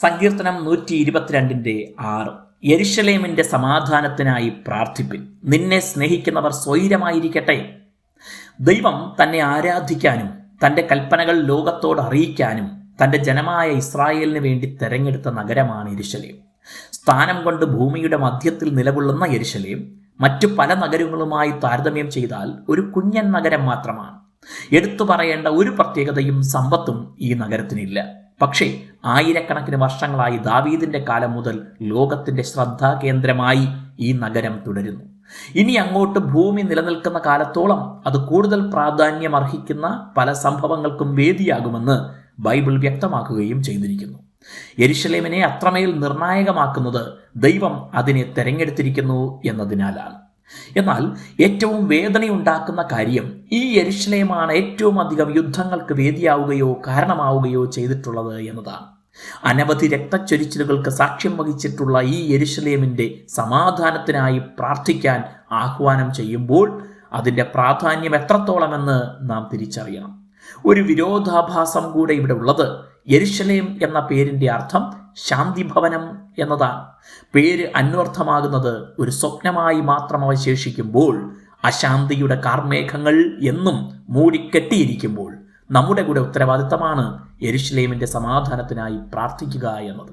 സങ്കീർത്തനം നൂറ്റി ഇരുപത്തിരണ്ടിന്റെ ആറ്. യെരുഷലേമിന്റെ സമാധാനത്തിനായി പ്രാർത്ഥിപ്പിൻ. നിന്നെ സ്നേഹിക്കുന്നവർ സ്വൈരമായിരിക്കട്ടെ. ദൈവം തന്നെ ആരാധിക്കാനും തന്റെ കൽപ്പനകൾ ലോകത്തോട് അറിയിക്കാനും തന്റെ ജനമായ ഇസ്രായേലിന് വേണ്ടി തെരഞ്ഞെടുത്ത നഗരമാണ് യരിശലേം. സ്ഥാനം കൊണ്ട് ഭൂമിയുടെ മധ്യത്തിൽ നിലകൊള്ളുന്ന യരിശലേം മറ്റു പല നഗരങ്ങളുമായി താരതമ്യം ചെയ്താൽ ഒരു കുഞ്ഞൻ നഗരം മാത്രമാണ്. എടുത്തു പറയേണ്ട ഒരു പ്രത്യേകതയും സമ്പത്തും ഈ നഗരത്തിനില്ല. പക്ഷേ ആയിരക്കണക്കിന് വർഷങ്ങളായി ദാവീദിന്റെ കാലം മുതൽ ലോകത്തിന്റെ ശ്രദ്ധാകേന്ദ്രമായി ഈ നഗരം തുടരുന്നു. ഇനി അങ്ങോട്ട് ഭൂമി നിലനിൽക്കുന്ന കാലത്തോളം അത് കൂടുതൽ പ്രാധാന്യം അർഹിക്കുന്ന പല സംഭവങ്ങൾക്കും വേദിയാകുമെന്ന് ബൈബിൾ വ്യക്തമാക്കുകയും ചെയ്തിരിക്കുന്നു. എരിശലേമിനെ അത്രമേൽ നിർണായകമാക്കുന്നത് ദൈവം അതിനെ തെരഞ്ഞെടുത്തിരിക്കുന്നു എന്നതിനാലാണ്. എന്നാൽ ഏറ്റവും വേദനയുണ്ടാക്കുന്ന കാര്യം ഈ യെരുഷലേമാണ് ഏറ്റവും അധികം യുദ്ധങ്ങൾക്ക് വേദിയാവുകയോ കാരണമാവുകയോ ചെയ്തിട്ടുള്ളത് എന്നതാണ്. അനവധി രക്തച്ചൊരിച്ചിലുകൾക്ക് സാക്ഷ്യം വഹിച്ചിട്ടുള്ള ഈ യെരുഷലേമിന്റെ സമാധാനത്തിനായി പ്രാർത്ഥിക്കാൻ ആഹ്വാനം ചെയ്യുമ്പോൾ അതിന്റെ പ്രാധാന്യം എത്രത്തോളമെന്ന് നാം തിരിച്ചറിയണം. ഒരു വിരോധാഭാസം കൂടെ ഇവിടെ ഉള്ളത് യെരുഷലേം എന്ന പേരിന്റെ അർത്ഥം ശാന്തിഭവനം എന്നതാണ് പേര് അന്വർത്ഥമാകുന്നത് ഒരു സ്വപ്നമായി മാത്രം അവശേഷിക്കുമ്പോൾ അശാന്തിയുടെ കാർമേഘങ്ങൾ എന്നും മൂടിക്കെട്ടിയിരിക്കുമ്പോൾ നമ്മുടെ കൂടെ ഉത്തരവാദിത്തമാണ് യെരുഷലേമിന്റെ സമാധാനത്തിനായി പ്രാർത്ഥിക്കുക എന്നത്.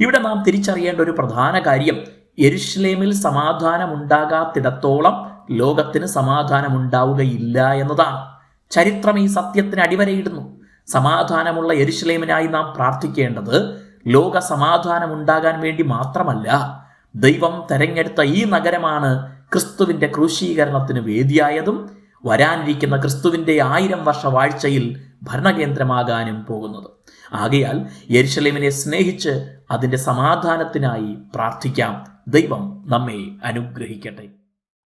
ഇവിടെ നാം തിരിച്ചറിയേണ്ട ഒരു പ്രധാന കാര്യം യെരുഷലേമിൽ സമാധാനമുണ്ടാകാത്തിടത്തോളം ലോകത്തിന് സമാധാനമുണ്ടാവുകയില്ല എന്നതാണ്. ചരിത്രം ഈ സത്യത്തിന് അടിവരയിടുന്നു. സമാധാനമുള്ള യെരുഷലേമിനായി നാം പ്രാർത്ഥിക്കേണ്ടത് ലോക സമാധാനം ഉണ്ടാകാൻ വേണ്ടി മാത്രമല്ല ദൈവം തെരഞ്ഞെടുത്ത ഈ നഗരമാണ് ക്രിസ്തുവിന്റെ ക്രൂശീകരണത്തിന് വേദിയായതും വരാനിരിക്കുന്ന ക്രിസ്തുവിന്റെ ആയിരം വർഷ വാഴ്ചയിൽ ഭരണകേന്ദ്രമാകാനും പോകുന്നത്. ആകയാൽ യെരുഷലേമിനെ സ്നേഹിച്ച് അതിന്റെ സമാധാനത്തിനായി പ്രാർത്ഥിക്കാം. ദൈവം നമ്മെ അനുഗ്രഹിക്കട്ടെ.